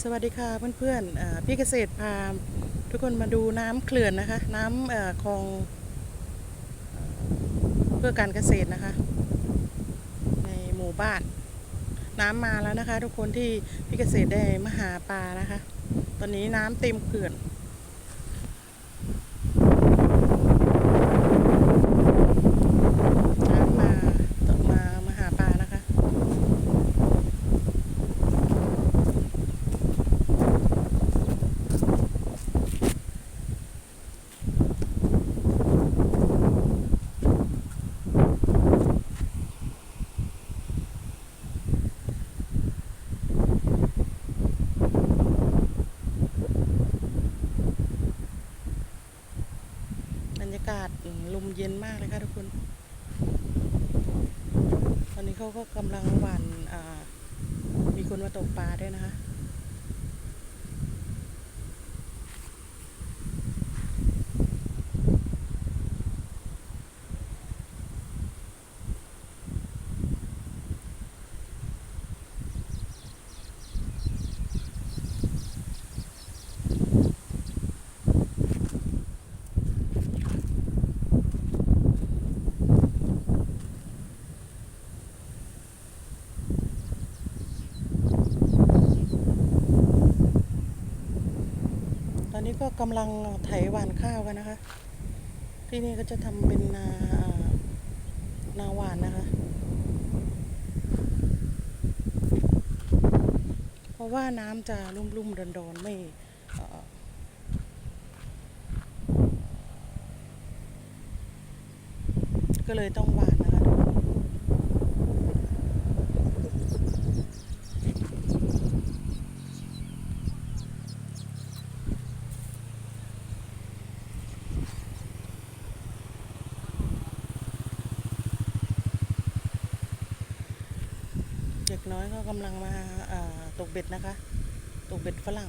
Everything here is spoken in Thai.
สวัสดีค่ะเพื่อนๆพี่เกษตรพาทุกคนมาดูน้ำเขื่อนนะคะ น้ำเอ่อคลองเพื่อการเกษตรนะคะ ในหมู่บ้าน น้ำมาแล้วนะคะ ทุกคนที่พี่เกษตรได้มาหาปลานะคะ ตอนนี้น้ำเต็มเขื่อนำมาตกมามาหาปลานะคะ บรรยากาศลมเย็นมากเลยค่ะทุกคน ตอนนี้เขาก็กำลังหว่านมีคนมาตกปลาด้วยนะคะ นนี้ก็กำลังไถหว่านข้าวกันนะคะ ที่นี่ก็จะทำเป็นนานาหวานนะคะ เพราะว่าน้ำจะลุ่มๆดอนๆไม่ก็เลยต้องหวานนะคะทุกคน เด็กน้อยก็กำลังมาอ่าตกเบ็ดนะคะ ตกเบ็ดฝรั่ง